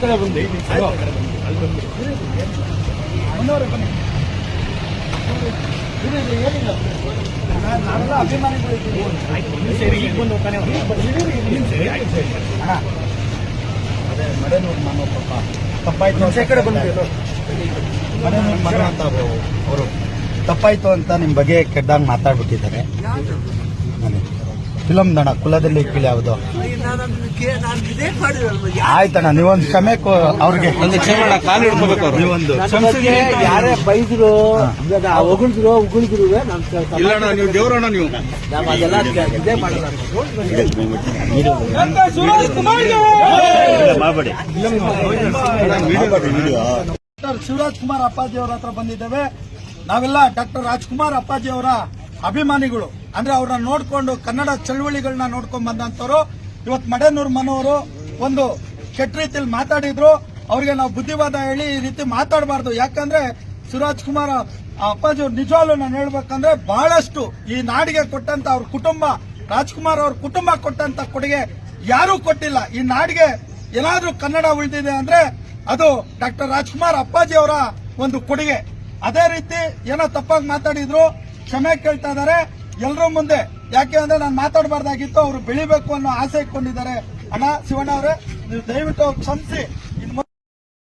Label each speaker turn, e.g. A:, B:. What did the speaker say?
A: ಕಡೆ
B: ಬನ್ನಿ ಈ ನಾವೆಲ್ಲ ಅಭಿಮಾನಿಗಳಿದ್ದೀವಿ
A: ಸರಿ ಈಗ ಬಂದು.
B: ಅಣ್ಣ ಅದೇ ಪಾಪ ತಪ್ಪಾಯ್ತು ಅಂತ ಕಡೆ ಅವರು ತಪ್ಪಾಯ್ತು ಅಂತ ನಿಮ್ಮ ಬಗ್ಗೆ ಕೆಟ್ಟದಾಗ ಮಾತಾಡ್ಬಿಟ್ಟಿದ್ದಾರೆ. ಫಿಲಮ್ ದಣ ಕುಲದಲ್ಲಿ ಯಾವುದು? ಆಯ್ತಣ್ಣ ನೀವೊಂದು ಕ್ಷಮೆ ಕೋ- ಅವ್ರಿಗೆ.
C: ಒಂದು ಕ್ಷಮೆ ಕಾಲು ಹಿಡ್ಕೋಬೇಕು ಅವ್ರು.
B: ನೀವೊಂದು.
D: ಬಗ್ಗೆ ಯಾರೇ ಬೈದ್ರು ಇವಾಗ ಹೊಗಳಿದ್ರು ಉಗುಳಿದ್ರು
C: ನೀವು ದೇವ್ರಣ್ಣ ನೀವು.
D: ನಾವು ಅದೆಲ್ಲ ಇದೇ ಮಾಡಲ್ಲ
B: ಡಾಕ್ಟರ್ ಶಿವರಾಜ್ ಕುಮಾರ್ ಅಪ್ಪಾಜಿ ಅವರ ಹತ್ರ ಬಂದಿದ್ದೇವೆ. ನಾವೆಲ್ಲ ಡಾಕ್ಟರ್ ರಾಜ್ಕುಮಾರ್ ಅಪ್ಪಾಜಿ ಅವರ ಅಭಿಮಾನಿಗಳು. ಅಂದ್ರೆ ಅವ್ರನ್ನ ನೋಡ್ಕೊಂಡು ಕನ್ನಡ ಚಳವಳಿಗಳನ್ನ ನೋಡ್ಕೊಂಡ್ ಬಂದಂತವ್ರು. ಇವತ್ತು ಮಡೇನೂರ್ ಮನೋರು ಒಂದು ಕೆಟ್ಟ ರೀತಿಯಲ್ಲಿ ಮಾತಾಡಿದ್ರು. ಅವ್ರಿಗೆ ನಾವು ಬುದ್ಧಿವಾದ ಹೇಳಿ ಈ ರೀತಿ ಮಾತಾಡಬಾರ್ದು. ಯಾಕಂದ್ರೆ ಸುರಾಜ್ ಕುಮಾರ್ ಅಪ್ಪಾಜಿ ಅವ್ರು ನಿಜವಾಗ್ಲು ನಾನು ಹೇಳ್ಬೇಕಂದ್ರೆ ಬಹಳಷ್ಟು ಈ ನಾಡಿಗೆ ಕೊಟ್ಟಂತ ಅವ್ರ ಕುಟುಂಬ, ರಾಜ್ಕುಮಾರ್ ಅವ್ರ ಕುಟುಂಬ ಕೊಟ್ಟಂತ ಕೊಡುಗೆ ಯಾರೂ ಕೊಟ್ಟಿಲ್ಲ. ಈ ನಾಡಿಗೆ ಏನಾದ್ರೂ ಕನ್ನಡ ಉಳಿದಿದೆ ಅಂದ್ರೆ ಅದು ಡಾಕ್ಟರ್ ರಾಜ್ಕುಮಾರ್ ಅಪ್ಪಾಜಿ ಅವರ ಒಂದು ಕೊಡುಗೆ. ಅದೇ ರೀತಿ ಏನೋ ತಪ್ಪಾಗಿ ಮಾತಾಡಿದ್ರು, ಕ್ಷಮೆ ಕೇಳ್ತಾ ಇದ್ದಾರೆ. ಎಲ್ಲರ ಮುಂದೆ ಯಾಕೆ ಅಂದ್ರೆ ನಾನು ಮಾತಾಡಬಾರ್ದಾಗಿತ್ತು, ಅವರು ಬೆಳಿಬೇಕು ಅನ್ನೋ ಆಸೆ ಇಟ್ಕೊಂಡಿದ್ದಾರೆ. ಅಣ್ಣ, ಶಿವಣ್ಣ ಅವರೇ, ನೀವು ದಯವಿಟ್ಟು ಕ್ಷಮಿಸಿ.